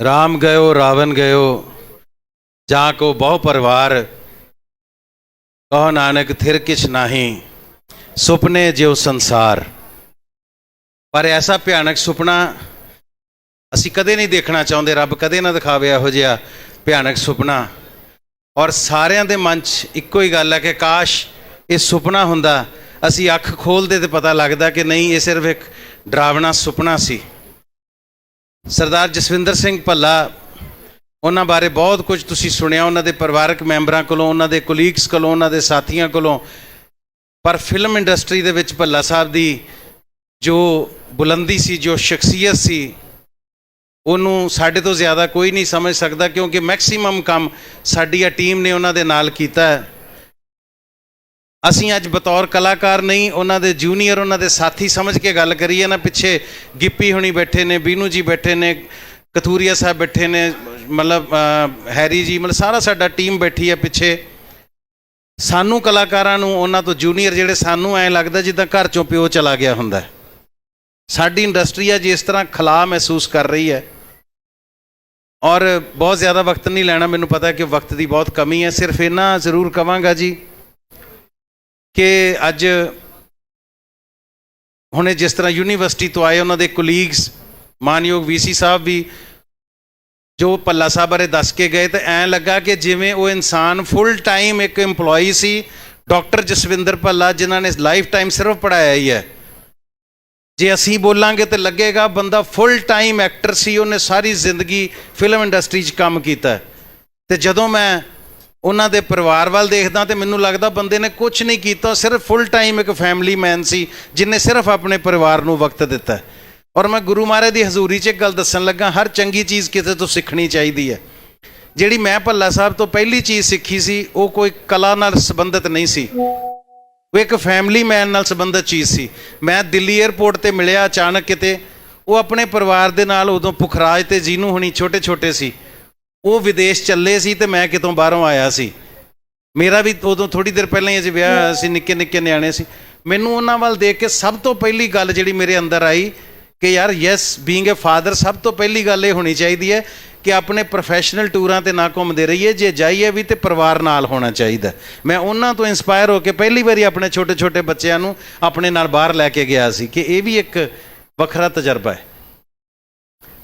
ਰਾਮ ਗਇਓ ਰਾਵਨ ਗਇਓ, ਜਾ ਕੋ ਬਹੁ ਪਰਿਵਾਰ, ਕਹੋ ਨਾਨਕ ਥਿਰ ਕਿਛ ਨਾਹੀ, ਸੁਪਨੇ ਜਿਉ ਸੰਸਾਰ। ਪਰ ਐਸਾ ਭਿਆਨਕ ਸੁਪਨਾ ਅਸੀਂ ਕਦੇ ਨਹੀਂ ਦੇਖਣਾ ਚਾਹੁੰਦੇ, ਰੱਬ ਕਦੇ ਨਾ ਦਿਖਾਵੇ ਇਹੋ ਜਿਹਾ ਭਿਆਨਕ ਸੁਪਨਾ। ਔਰ ਸਾਰਿਆਂ ਦੇ ਮਨ 'ਚ ਇੱਕੋ ਹੀ ਗੱਲ ਹੈ ਕਿ ਕਾਸ਼ ਇਹ ਸੁਪਨਾ ਹੁੰਦਾ, ਅਸੀਂ ਅੱਖ ਖੋਲਦੇ ਤੇ ਪਤਾ ਲੱਗਦਾ ਕਿ ਨਹੀਂ, ਇਹ ਸਿਰਫ ਇੱਕ ਡਰਾਵਣਾ ਸੁਪਨਾ ਸੀ। ਸਰਦਾਰ ਜਸਵਿੰਦਰ ਸਿੰਘ ਭੱਲਾ, ਉਹਨਾਂ ਬਾਰੇ ਬਹੁਤ ਕੁਝ ਤੁਸੀਂ ਸੁਣਿਆ, ਉਹਨਾਂ ਦੇ ਪਰਿਵਾਰਕ ਮੈਂਬਰਾਂ ਕੋਲੋਂ, ਉਹਨਾਂ ਦੇ ਕੋਲੀਗਸ ਕੋਲੋਂ, ਉਹਨਾਂ ਦੇ ਸਾਥੀਆਂ ਕੋਲੋਂ। ਪਰ ਫਿਲਮ ਇੰਡਸਟਰੀ ਦੇ ਵਿੱਚ ਭੱਲਾ ਸਾਹਿਬ ਦੀ ਜੋ ਬੁਲੰਦੀ ਸੀ, ਜੋ ਸ਼ਖਸੀਅਤ ਸੀ, ਉਹਨੂੰ ਸਾਡੇ ਤੋਂ ਜ਼ਿਆਦਾ ਕੋਈ ਨਹੀਂ ਸਮਝ ਸਕਦਾ ਕਿਉਂਕਿ ਮੈਕਸਿਮਮ ਕੰਮ ਸਾਡੀ ਆ ਟੀਮ ਨੇ ਉਹਨਾਂ ਦੇ ਨਾਲ ਕੀਤਾ ਹੈ। ਅਸੀਂ ਅੱਜ ਬਤੌਰ ਕਲਾਕਾਰ ਨਹੀਂ, ਉਹਨਾਂ ਦੇ ਜੂਨੀਅਰ, ਉਹਨਾਂ ਦੇ ਸਾਥੀ ਸਮਝ ਕੇ ਗੱਲ ਕਰੀਏ ਨਾ, ਪਿੱਛੇ ਗਿੱਪੀ ਹੁਣੀ ਬੈਠੇ ਨੇ, ਬੀਨੂ ਜੀ ਬੈਠੇ ਨੇ, ਕਥੂਰੀਆ ਸਾਹਿਬ ਬੈਠੇ ਨੇ, ਮਤਲਬ ਹੈਰੀ ਜੀ, ਮਤਲਬ ਸਾਰਾ ਸਾਡਾ ਟੀਮ ਬੈਠੀ ਹੈ ਪਿੱਛੇ। ਸਾਨੂੰ ਕਲਾਕਾਰਾਂ ਨੂੰ, ਉਹਨਾਂ ਤੋਂ ਜੂਨੀਅਰ ਜਿਹੜੇ ਸਾਨੂੰ ਐਂ ਲੱਗਦਾ ਜਿੱਦਾਂ ਘਰ ਚੋਂ ਪਿਓ ਚਲਾ ਗਿਆ ਹੁੰਦਾ ਸਾਡੀ ਇੰਡਸਟਰੀ ਆ ਜਿਸ ਤਰ੍ਹਾਂ ਖਲਾ ਮਹਿਸੂਸ ਕਰ ਰਹੀ ਹੈ। ਔਰ ਬਹੁਤ ਜ਼ਿਆਦਾ ਵਕਤ ਨਹੀਂ ਲੈਣਾ, ਮੈਨੂੰ ਪਤਾ ਹੈ ਕਿ ਵਕਤ ਦੀ ਬਹੁਤ ਕਮੀ ਹੈ। ਸਿਰਫ ਇਹਨਾਂ ਜ਼ਰੂਰ ਕਵਾਂਗਾ ਜੀ ਕਿ ਅੱਜ ਹੁਣੇ ਜਿਸ ਤਰ੍ਹਾਂ ਯੂਨੀਵਰਸਿਟੀ ਤੋਂ ਆਏ ਉਹਨਾਂ ਦੇ ਕੋਲੀਗਸ ਮਾਨਯੋਗ ਵੀਸੀ ਸਾਹਿਬ ਵੀ ਜੋ ਪੱਲਾ ਸਾਹਿਬ ਬਾਰੇ ਦੱਸ ਕੇ ਗਏ ਤਾਂ ਐਂ ਲੱਗਾ ਕਿ ਜਿਵੇਂ ਉਹ ਇਨਸਾਨ ਫੁੱਲ ਟਾਈਮ ਇੱਕ EMPLOYE ਸੀ ਡਾਕਟਰ ਜਸਵਿੰਦਰ ਭੱਲਾ ਜਿਨ੍ਹਾਂ ਨੇ ਲਾਈਫ ਟਾਈਮ ਸਿਰਫ ਪੜਾਇਆ ਹੀ ਹੈ ਜੇ ਅਸੀਂ ਬੋਲਾਂਗੇ ਤੇ ਲੱਗੇਗਾ ਬੰਦਾ ਫੁੱਲ ਟਾਈਮ ਐਕਟਰ ਸੀ, ਉਹਨੇ ਸਾਰੀ ਜ਼ਿੰਦਗੀ ਫਿਲਮ ਇੰਡਸਟਰੀ 'ਚ ਕੰਮ ਕੀਤਾ ਹੈ। ਤੇ ਜਦੋਂ ਮੈਂ ਉਹਨਾਂ ਦੇ ਪਰਿਵਾਰ ਵੱਲ ਦੇਖਦਾ ਤੇ ਮੈਨੂੰ ਲੱਗਦਾ ਬੰਦੇ ਨੇ ਕੁਝ ਨਹੀਂ ਕੀਤਾ, ਸਿਰਫ ਫੁੱਲ ਟਾਈਮ ਇੱਕ ਫੈਮਿਲੀ ਮੈਨ ਸੀ, ਜਿਨੇ ਸਿਰਫ ਆਪਣੇ ਪਰਿਵਾਰ ਨੂੰ ਵਕਤ ਦਿੱਤਾ। ਔਰ ਮੈਂ ਗੁਰੂ ਮਹਾਰਾਜ ਦੀ ਹਜ਼ੂਰੀ 'ਚ ਇੱਕ ਗੱਲ ਦੱਸਣ ਲੱਗਾ, ਹਰ ਚੰਗੀ ਚੀਜ਼ ਕਿਸੇ ਤੋਂ ਸਿੱਖਣੀ ਚਾਹੀਦੀ ਹੈ। ਜਿਹੜੀ ਮੈਂ ਭੱਲਾ ਸਾਹਿਬ ਤੋਂ ਪਹਿਲੀ ਚੀਜ਼ ਸਿੱਖੀ ਸੀ, ਉਹ ਕੋਈ ਕਲਾ ਨਾਲ ਸੰਬੰਧਿਤ ਨਹੀਂ ਸੀ। ਉਹ ਇੱਕ ਫੈਮਿਲੀ ਮੈਨ ਨਾਲ ਸੰਬੰਧਿਤ ਚੀਜ਼ ਸੀ। ਮੈਂ ਦਿੱਲੀ 에ਅਰਪੋਰਟ ਤੇ ਮਿਲਿਆ ਅਚਾਨਕ ਕਿਤੇ, ਉਹ ਆਪਣੇ ਪਰਿਵਾਰ ਦੇ ਨਾਲ ਉਦੋਂ ਪੁਖਰਾਜ ਤੇ ਜੀਨੂ ਹੁਣੀ ਛੋਟੇ ਛੋਟੇ ਸੀ। ਉਹ ਵਿਦੇਸ਼ ਚੱਲੇ ਸੀ ਤੇ ਮੈਂ ਕਿਤੋਂ ਬਾਹਰੋਂ ਆਇਆ ਸੀ। ਮੇਰਾ ਵੀ ਉਦੋਂ ਥੋੜੀ ਦੇਰ ਪਹਿਲਾਂ ਹੀ ਅਜੇ ਵਿਆਹ ਸੀ ਨਿੱਕੇ ਨਿੱਕੇ ਨਿਆਣੇ ਸੀ। ਮੈਨੂੰ ਉਹਨਾਂ ਵੱਲ ਦੇਖ ਕੇ ਸਭ ਤੋਂ ਪਹਿਲੀ ਗੱਲ ਜਿਹੜੀ ਮੇਰੇ ਅੰਦਰ ਆਈ ਕਿ ਯਾਰ ਯੈਸ ਬੀਇੰਗ ਅ ਫਾਦਰ ਸਭ ਤੋਂ ਪਹਿਲੀ ਗੱਲ ਇਹ ਹੋਣੀ ਚਾਹੀਦੀ ਹੈ ਕਿ ਆਪਣੇ ਪ੍ਰੋਫੈਸ਼ਨਲ ਟੂਰਾਂ ਤੇ ਨਾ ਘੁੰਮਦੇ ਰਹੀਏ ਜੇ ਜਾਈਏ ਵੀ ਤੇ ਪਰਿਵਾਰ ਨਾਲ ਹੋਣਾ ਚਾਹੀਦਾ। ਮੈਂ ਉਹਨਾਂ ਤੋਂ ਇਨਸਪਾਇਰ ਹੋ ਕੇ ਪਹਿਲੀ ਵਾਰੀ ਆਪਣੇ ਛੋਟੇ ਛੋਟੇ ਬੱਚਿਆਂ ਨੂੰ ਆਪਣੇ ਨਾਲ ਬਾਹਰ ਲੈ ਕੇ ਗਿਆ ਸੀ ਕਿ ਇਹ ਵੀ ਇੱਕ ਵੱਖਰਾ ਤਜਰਬਾ ਹੈ।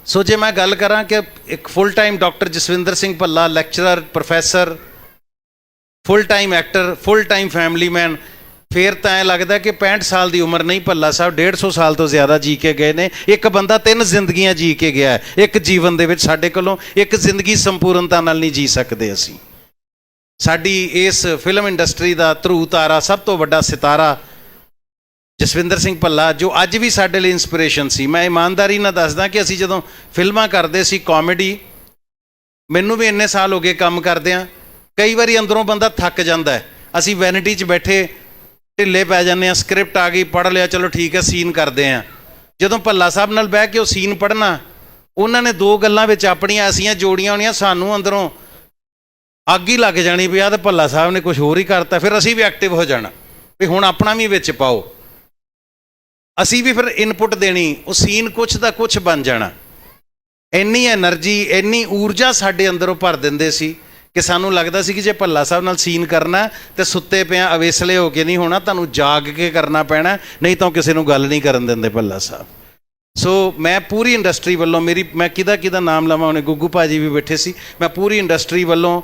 ਸੋ ਜੇ ਮੈਂ ਗੱਲ ਕਰਾਂ ਕਿ ਇੱਕ full time doctor Jaswinder Singh Bhalla lecturer professor full time actor full time family man ਫੇਰ ਤਾਂ ਐ ਲੱਗਦਾ ਕਿ 65 ਸਾਲ ਦੀ ਉਮਰ ਨਹੀਂ ਭੱਲਾ ਸਾਹਿਬ 150 ਸਾਲ ਤੋਂ ਜ਼ਿਆਦਾ ਜੀ ਕੇ ਗਏ ਨੇ। ਇੱਕ ਬੰਦਾ ਤਿੰਨ ਜ਼ਿੰਦਗੀਆਂ ਜੀ ਕੇ ਗਿਆ ਇੱਕ ਜੀਵਨ ਦੇ ਵਿੱਚ ਸਾਡੇ ਕੋਲੋਂ ਇੱਕ ਜ਼ਿੰਦਗੀ ਸੰਪੂਰਨਤਾ ਨਾਲ ਨਹੀਂ ਜੀ ਸਕਦੇ ਅਸੀਂ। ਸਾਡੀ ਇਸ ਫਿਲਮ ਇੰਡਸਟਰੀ ਦਾ ਧਰੂ ਤਾਰਾ ਸਭ ਤੋਂ ਵੱਡਾ ਸਿਤਾਰਾ ਜਸਵਿੰਦਰ ਸਿੰਘ ਭੱਲਾ, ਜੋ ਅੱਜ ਵੀ ਸਾਡੇ ਲਈ ਇਨਸਪੀਰੇਸ਼ਨ ਸੀ। ਮੈਂ ਇਮਾਨਦਾਰੀ ਨਾਲ ਦੱਸਦਾ ਕਿ ਅਸੀਂ ਜਦੋਂ ਫਿਲਮਾਂ ਕਰਦੇ ਸੀ ਕਾਮੇਡੀ ਮੈਨੂੰ ਵੀ ਇੰਨੇ ਸਾਲ ਹੋ ਗਏ ਕੰਮ ਕਰਦਿਆਂ। ਕਈ ਵਾਰੀ ਅੰਦਰੋਂ ਬੰਦਾ ਥੱਕ ਜਾਂਦਾ ਹੈ। ਅਸੀਂ ਵੈਨਿਟੀ 'ਚ ਬੈਠੇ, ਢਿੱਲੇ ਪੈ ਜਾਂਦੇ ਆ ਸਕ੍ਰਿਪਟ ਆ ਗਈ, ਪੜ੍ਹ ਲਿਆ, ਚਲੋ ਠੀਕ ਹੈ ਸੀਨ ਕਰਦੇ ਆ ਜਦੋਂ ਭੱਲਾ ਸਾਹਿਬ ਨਾਲ ਬਹਿ ਕੇ ਉਹ ਸੀਨ ਪੜ੍ਹਨਾ, ਉਹਨਾਂ ਨੇ ਦੋ ਗੱਲਾਂ ਵਿੱਚ ਆਪਣੀਆਂ ਐਸੀਆਂ ਜੋੜੀਆਂ ਹੋਣੀਆਂ, ਸਾਨੂੰ ਅੰਦਰੋਂ ਅੱਗ ਹੀ ਲੱਗ ਜਾਣੀ ਵੀ ਆਹ ਤਾਂ ਭੱਲਾ ਸਾਹਿਬ ਨੇ ਕੁਝ ਹੋਰ ਹੀ ਕਰਤਾ, ਫਿਰ ਅਸੀਂ ਵੀ ਐਕਟਿਵ ਹੋ ਜਾਣਾ। ਵੀ ਹੁਣ ਆਪਣਾ ਵੀ ਵਿੱਚ ਪਾਓ। ਅਸੀਂ ਵੀ ਫਿਰ ਇਨਪੁਟ ਦੇਣੀ, ਉਹ ਸੀਨ ਕੁਛ ਦਾ ਕੁਛ ਬਣ ਜਾਣਾ। ਇੰਨੀ એનર્ਜੀ ਇੰਨੀ ਊਰਜਾ ਸਾਡੇ ਅੰਦਰ ਉਹ ਭਰ ਦਿੰਦੇ ਸੀ ਕਿ ਸਾਨੂੰ ਲੱਗਦਾ ਸੀ ਕਿ ਜੇ ਭੱਲਾ ਸਾਹਿਬ ਨਾਲ ਸੀਨ ਕਰਨਾ ਤੇ ਸੁੱਤੇ ਪਿਆ ਅਵੇਸਲੇ ਹੋ ਕੇ ਨਹੀਂ ਹੋਣਾ, ਤੁਹਾਨੂੰ ਜਾਗ ਕੇ ਕਰਨਾ ਪੈਣਾ ਨਹੀਂ ਤਾਂ ਕਿਸੇ ਨੂੰ ਗੱਲ ਨਹੀਂ ਕਰਨ ਦਿੰਦੇ ਭੱਲਾ ਸਾਹਿਬ। ਸੋ ਮੈਂ ਪੂਰੀ ਇੰਡਸਟਰੀ ਵੱਲੋਂ ਮੇਰੀ, ਮੈਂ ਕਿਹਦਾ ਕਿਹਦਾ ਨਾਮ ਲਵਾਂ ਉਹਨੇ ਗੁੱਗੂ ਭਾਜੀ ਵੀ ਬੈਠੇ ਸੀ, ਮੈਂ ਪੂਰੀ ਇੰਡਸਟਰੀ ਵੱਲੋਂ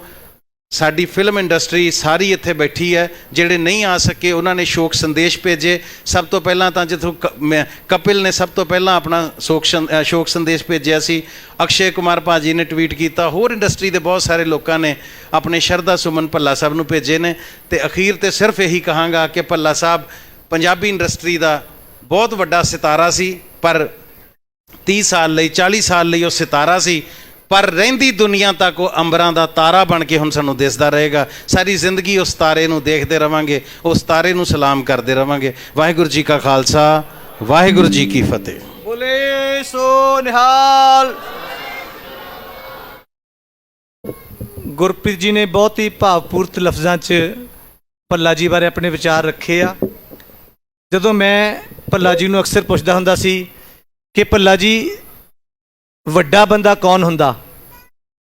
ਸਾਡੀ ਫਿਲਮ ਇੰਡਸਟਰੀ ਸਾਰੀ ਇੱਥੇ ਬੈਠੀ ਹੈ, ਜਿਹੜੇ ਨਹੀਂ ਆ ਸਕੇ, ਉਹਨਾਂ ਨੇ ਸ਼ੋਕ ਸੰਦੇਸ਼ ਭੇਜੇ। ਸਭ ਤੋਂ ਪਹਿਲਾਂ ਤਾਂ ਜਿੱਥੋਂ ਕ- ਮੈਂ, ਕਪਿਲ ਨੇ ਸਭ ਤੋਂ ਪਹਿਲਾਂ ਆਪਣਾ ਸ਼ੋਕ ਸੰ- ਸ਼ੋਕ ਸੰਦੇਸ਼ ਭੇਜਿਆ ਸੀ। ਅਕਸ਼ੇ ਕੁਮਾਰ ਭਾਜੀ ਨੇ ਟਵੀਟ ਕੀਤਾ। ਹੋਰ ਇੰਡਸਟਰੀ ਦੇ ਬਹੁਤ ਸਾਰੇ ਲੋਕਾਂ ਨੇ ਆਪਣੇ ਸ਼ਰਧਾ ਸੁਮਨ ਭੱਲਾ ਸਾਹਿਬ ਨੂੰ ਭੇਜੇ ਨੇ। ਤੇ ਅਖੀਰ ਤੇ ਸਿਰਫ ਇਹੀ ਕਹਾਂਗਾ ਕਿ ਭੱਲਾ ਸਾਹਿਬ ਪੰਜਾਬੀ ਇੰਡਸਟਰੀ ਦਾ ਬਹੁਤ ਵੱਡਾ ਸਿਤਾਰਾ ਸੀ, ਪਰ 30 ਸਾਲ ਲਈ 40 ਸਾਲ ਲਈ ਉਹ ਸਿਤਾਰਾ ਸੀ। ਪਰ ਰਹਿੰਦੀ ਦੁਨੀਆ ਤੱਕ ਉਹ ਅੰਬਰਾਂ ਦਾ ਤਾਰਾ ਬਣ ਕੇ ਹੁਣ ਸਾਨੂੰ ਦਿਸਦਾ ਰਹੇਗਾ। ਸਾਰੀ ਜ਼ਿੰਦਗੀ ਉਸ ਤਾਰੇ ਨੂੰ ਦੇਖਦੇ ਰਵਾਂਗੇ, ਉਸ ਤਾਰੇ ਨੂੰ ਸਲਾਮ ਕਰਦੇ ਰਵਾਂਗੇ। ਵਾਹਿਗੁਰੂ ਜੀ ਕਾ ਖਾਲਸਾ, ਵਾਹਿਗੁਰੂ ਜੀ ਕੀ ਫਤਿਹ। ਬੋਲੇ ਸੋ ਨਿਹਾਲ। ਗੁਰਪ੍ਰੀਤ ਜੀ ਨੇ ਬਹੁਤ ਹੀ ਭਾਵਪੂਰਤ ਲਫ਼ਜ਼ਾਂ 'ਚ ਭੱਲਾ ਜੀ ਬਾਰੇ ਆਪਣੇ ਵਿਚਾਰ ਰੱਖੇ ਆ। ਜਦੋਂ ਮੈਂ ਭੱਲਾ ਜੀ ਨੂੰ ਅਕਸਰ ਪੁੱਛਦਾ ਹੁੰਦਾ ਸੀ ਕਿ ਭੱਲਾ ਜੀ ਵੱਡਾ ਬੰਦਾ ਕੌਣ ਹੁੰਦਾ?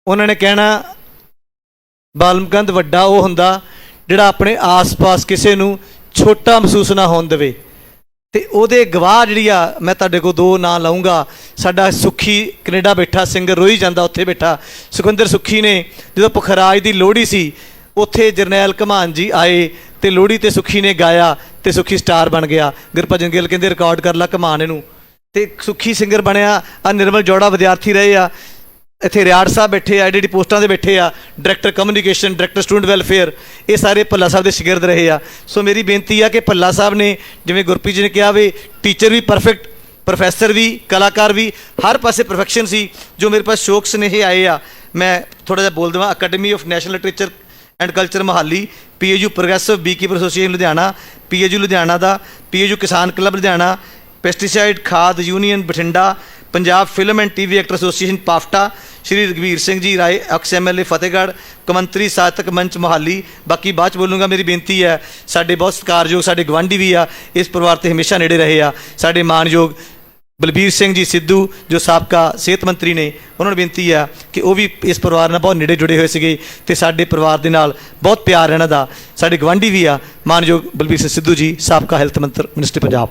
ਉਹਨਾਂ ਨੇ ਕਹਿਣਾ, ਬਾਲਮਕੰਦ ਵੱਡਾ ਉਹ ਹੁੰਦਾ ਜਿਹੜਾ ਆਪਣੇ ਆਸ-ਪਾਸ ਕਿਸੇ ਨੂੰ ਛੋਟਾ ਮਹਿਸੂਸ ਨਾ ਹੋਣ ਦੇਵੇ। ਤੇ ਉਹਦੇ ਗਵਾਹ ਜਿਹੜੀ ਆ, ਮੈਂ ਤੁਹਾਡੇ ਕੋਲ ਦੋ ਨਾਂ ਲਾਉਂਗਾ ਸਾਡਾ ਸੁਖੀ ਕੈਨੇਡਾ ਬੈਠਾ, ਸਿੰਗਰ ਰੋਈ ਜਾਂਦਾ, ਉੱਥੇ ਬੈਠਾ। ਸੁਖਿੰਦਰ ਸੁਖੀ ਨੇ ਜਦੋਂ ਪੁਖਰਾਜ ਦੀ ਲੋਹੜੀ ਸੀ, ਉੱਥੇ ਜਰਨੈਲ ਕਮਾਨ ਜੀ ਆਏ ਤੇ ਲੋਹੜੀ ਤੇ ਸੁਖੀ ਨੇ ਗਾਇਆ ਤੇ ਸੁਖੀ ਸਟਾਰ ਬਣ ਗਿਆ। ਗੁਰਭਜਨ ਗਿੱਲ ਕਹਿੰਦੇ, ਰਿਕਾਰਡ ਕਰ ਲਾ ਕਮਾਨ ਇਹਨੂੰ। ਤੇ ਸੁਖੀ ਸਿੰਗਰ ਬਣਿਆ, ਆ ਨਿਰਮਲ ਜੋੜਾ ਵਿਦਿਆਰਥੀ ਰਹੇ ਆ। ਇੱਥੇ ਰਿਆੜ ਸਾਹਿਬ ਬੈਠੇ ਆ ਐਡੀ ਪੋਸਟਾਂ ਦੇ ਬੈਠੇ ਆ director communication director student welfare ਇਹ ਸਾਰੇ ਭੱਲਾ ਸਾਹਿਬ ਦੇ ਸ਼ਾਗਿਰਦ ਰਹੇ ਆ। ਸੋ ਮੇਰੀ ਬੇਨਤੀ ਆ ਕਿ ਭੱਲਾ ਸਾਹਿਬ ਨੇ, ਜਿਵੇਂ ਗੁਰਪ੍ਰੀਤ ਜੀ ਨੇ ਕਿਹਾ ਵੀ ਟੀਚਰ ਵੀ ਪਰਫੈਕਟ ਪ੍ਰੋਫੈਸਰ ਵੀ, ਕਲਾਕਾਰ ਵੀ, ਹਰ ਪਾਸੇ ਪਰਫੈਕਸ਼ਨ ਸੀ, ਜੋ ਮੇਰੇ ਪਾਸ ਸ਼ੌਕ ਸੁਨੇਹੇ ਆਏ ਆ। ਮੈਂ ਥੋੜਾ ਜਿਹਾ ਬੋਲ ਦੇਵਾਂ academy of national literature and culture Mohali PAU progressive beekeeper association Ludhiana PAU Ludhiana the PAU Kisan club Ludhiana pesticide Khad union Bathinda Punjab film and TV actor association PAFTA Shri Ragbir Singh ji Rai ex MLA Fatehgarh ਕਮੰਤਰੀ ਸਾਹਿਤਕ ਮੰਚ ਮੋਹਾਲੀ ਬਾਕੀ ਬਾਅਦ ਚ ਬੋਲੂੰਗਾ, ਮੇਰੀ ਬੇਨਤੀ ਹੈ, ਸਾਡੇ ਬਹੁਤ ਸਤਿਕਾਰਯੋਗ, ਸਾਡੇ ਗਵਾਂਢੀ ਵੀ ਆ, ਇਸ ਪਰਿਵਾਰ ਤੇ ਹਮੇਸ਼ਾ ਨੇੜੇ ਰਹੇ ਆ। ਸਾਡੇ ਮਾਨਯੋਗ ਬਲਬੀਰ ਸਿੰਘ ਜੀ ਸਿੱਧੂ, ਜੋ ਸਾਬਕਾ ਸਿਹਤ ਮੰਤਰੀ ਨੇ, ਉਹਨਾਂ ਨੂੰ ਬੇਨਤੀ ਆ ਕਿ ਉਹ ਵੀ ਇਸ ਪਰਿਵਾਰ ਨਾਲ ਬਹੁਤ ਨੇੜੇ ਜੁੜੇ ਹੋਏ ਸੀਗੇ ਤੇ ਸਾਡੇ ਪਰਿਵਾਰ ਦੇ ਨਾਲ ਬਹੁਤ ਪਿਆਰ ਇਹਨਾਂ ਦਾ, ਸਾਡੇ ਗਵਾਂਢੀ ਵੀ ਆ। ਮਾਨਯੋਗ ਬਲਬੀਰ ਸਿੰਘ ਸਿੱਧੂ ਜੀ, ਸਾਬਕਾ ਹੈਲਥ ਮੰਤਰ ਮਿਨਿਸਟਰ ਪੰਜਾਬ